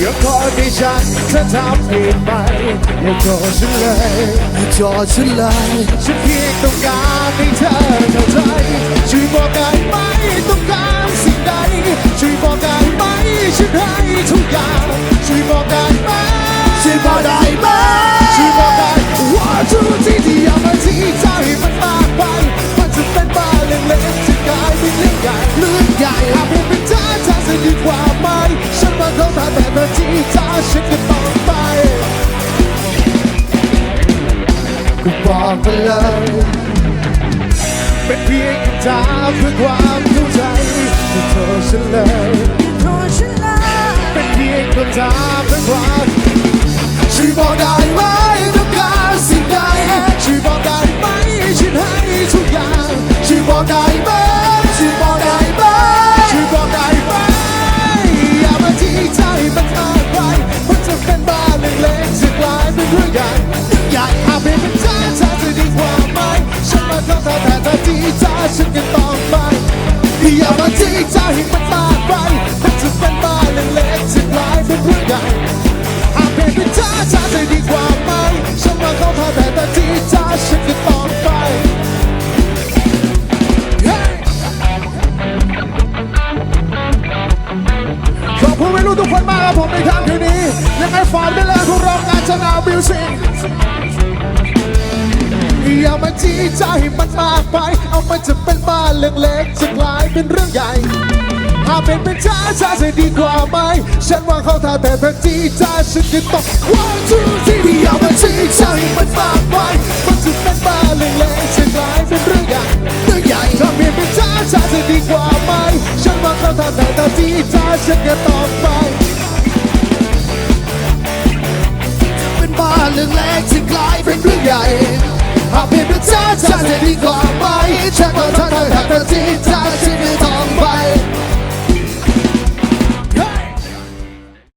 กันเลยอย่าขอให้ฉันจะทำผิดไปอย่าโกรธฉันเลยอย่าโกรธฉันเลยฉันเพียงต้องการให้เธอเข้าใจช่วยบอกได้ไหมต้องการสิ่งใดช่วยบอกได้ไหมฉันให้ทุกอย่างช่วยบอกได้ไหมช่วยบอกได้ไหมช่วยบอกได้ว่าทุกที่ที่อยากมาที่ใจมันมากไปมันจะเป็นบ้าเล็กๆจะกลายเป็นเรื่องใหญ่เรื่องใหญ่หากเป็นเป็นเธอเธอจะดีกว่าไหม แต่เธอที่ใจฉันก็ต้องไปก็บอกไปเลยเป็นเพียงคำถามเพื่อความเข้าใจไม่โทษฉันเลยโทรฉันเลยเป็นเพียงคำถามเพื่อความ เป็นเรื่องใหญ่เรื่องใหญ่หาเป็นเธอเธอจะดีกว่าไหมฉันมาเข้าเธอแต่เธอที่ใจฉันก็ต้องไปอย่ามาที่ช้าใจมันมากไปมันจะเป็นบ้านเล็กๆจะกลายเป็นเรื่องใหญ่หาเป็นเป็นเธอเธอจะดีกว่าไหมฉันมาเข้าเธอแต่เธอที่ใจฉันก็ต้องไปขอบคุณวัยรุ่นทุกคนมากครับผมในค่ำคืนนี้ยังไงฝากได้เลยพวกเรางานชนะ มิวสิกอย่ามาจี้ใจมันมากไป เอามันจะเป็นบ้านเล็กๆจะกลายเป็นเรื่องใหญ่หากเป็นเป็นช้าช้าจะดีกว่าไหม ฉันว่าเขาท่าแต่เธอจี้ใจฉันก็ต้อง one two three อย่ามาจี้ใจมันมากไปมันจะเป็นบ้านเล็กๆจะกลายเป็นเรื่องใหญ่เรื่องใหญ่ถ้าเปลี่ยนเป็นช้าช้าจะดีกว่าไหม ฉันว่าเขาท่าแต่เธอจี้ใจฉันก็ต้องไป หากเปลี่ยนเป็นเ